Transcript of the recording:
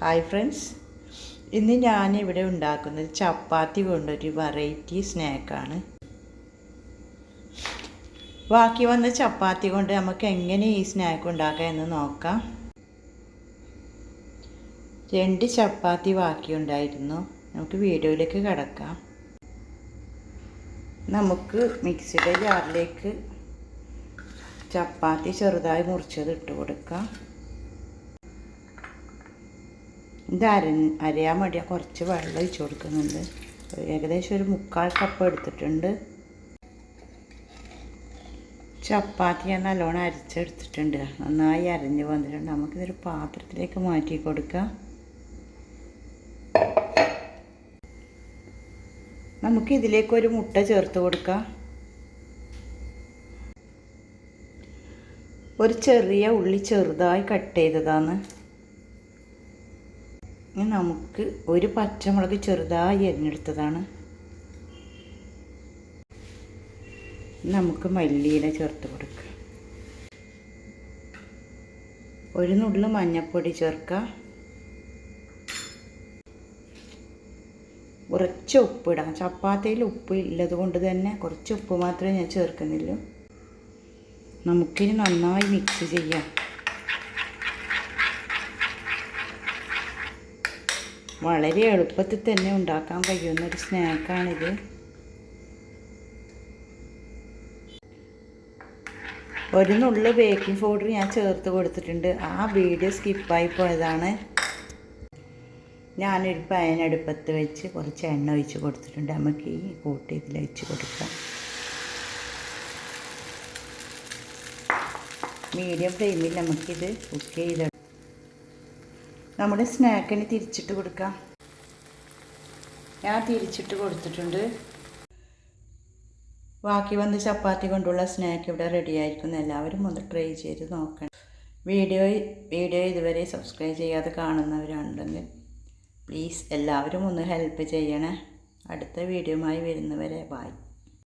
Hi friends ഇന്ന് ഞാനിവിടെ ഉണ്ടാക്കുന്നത് ചപ്പാത്തി കൊണ്ടൊരു വെറൈറ്റി സ്നാക്കാണ് ബാക്കി വന്ന ചപ്പാത്തി കൊണ്ട് നമുക്ക് എങ്ങനെ ഈ സ്നാക്ക് ഉണ്ടാക്കാം എന്ന് നോക്കാം. രണ്ട് ചപ്പാത്തി ബാക്കി ഉണ്ടായിരുന്നു. നമുക്ക് വീഡിയോയിലേക്ക് കിടക്കാം. നമുക്ക് മിക്സിയുടെ ജാറിലേക്ക് ചപ്പാത്തി ചെറുതായി മുറിച്ചത് ഇട്ട് കൊടുക്കാം. ഇത് അര അരയാൻ വേണ്ടി കുറച്ച് വെള്ളം ഒഴിച്ച് കൊടുക്കുന്നുണ്ട്. ഏകദേശം ഒരു മുക്കാൽ കപ്പ് എടുത്തിട്ടുണ്ട്. ചപ്പാത്തി ഞാൻ നല്ലോണം അരച്ചെടുത്തിട്ടുണ്ട്. നന്നായി അരഞ്ഞ് വന്നിട്ടുണ്ട്. നമുക്കിതൊരു പാത്രത്തിലേക്ക് മാറ്റി കൊടുക്കാം. നമുക്ക് ഒരു മുട്ട ചേർത്ത് കൊടുക്കാം. ഒരു ചെറിയ ഉള്ളി ചെറുതായി കട്ട് ചെയ്തതാണ്. ഇനി നമുക്ക് ഒരു പച്ചമുളക് ചെറുതായി എരിഞ്ഞെടുത്തതാണ് നമുക്ക് മല്ലിയില ചേർത്ത് കൊടുക്കാം. ഒരു നുള്ളു മഞ്ഞൾപ്പൊടി ചേർക്കാം. കുറച്ച് ഉപ്പിടാം ചപ്പാത്തിയിൽ ഉപ്പ് ഇല്ലത് കൊണ്ട് തന്നെ കുറച്ച് ഉപ്പ് മാത്രമേ ഞാൻ ചേർക്കുന്നുള്ളൂ. നമുക്കിനി നന്നായി മിക്സ് ചെയ്യാം. വളരെ എളുപ്പത്തിൽ തന്നെ ഉണ്ടാക്കാൻ കഴിയുന്ന ഒരു സ്നാക്കാണിത്. ഒരു നുള്ളു ബേക്കിംഗ് പൗഡർ ഞാൻ ചേർത്ത് കൊടുത്തിട്ടുണ്ട്. ആ വീഡിയോ സ്കിപ്പായി പോയതാണ്. ഞാനൊരു പയനടുപ്പത്ത് വെച്ച് കുറച്ച് എണ്ണ ഒഴിച്ച് കൊടുത്തിട്ടുണ്ട്. നമുക്ക് ഈ കൂട്ടി ഇതിൽ ഒഴിച്ച് കൊടുക്കാം. മീഡിയം ഫ്ലെയിമിൽ നമുക്കിത് കുക്ക് ചെയ്ത് നമ്മുടെ സ്നാക്കിന് തിരിച്ചിട്ട് കൊടുക്കാം. ഞാൻ തിരിച്ചിട്ട് കൊടുത്തിട്ടുണ്ട്. ബാക്കി വന്ന് ചപ്പാത്തി കൊണ്ടുള്ള സ്നാക്ക് ഇവിടെ റെഡി ആയിരിക്കുന്നു. എല്ലാവരും ഒന്ന് ട്രൈ ചെയ്ത് നോക്കണം. വീഡിയോ വീഡിയോ ഇതുവരെ സബ്സ്ക്രൈബ് ചെയ്യാതെ കാണുന്നവരുണ്ടെങ്കിൽ പ്ലീസ് എല്ലാവരും ഒന്ന് ഹെൽപ്പ് ചെയ്യണേ. അടുത്ത വീഡിയോയുമായി വരുന്നവരെ ബായ്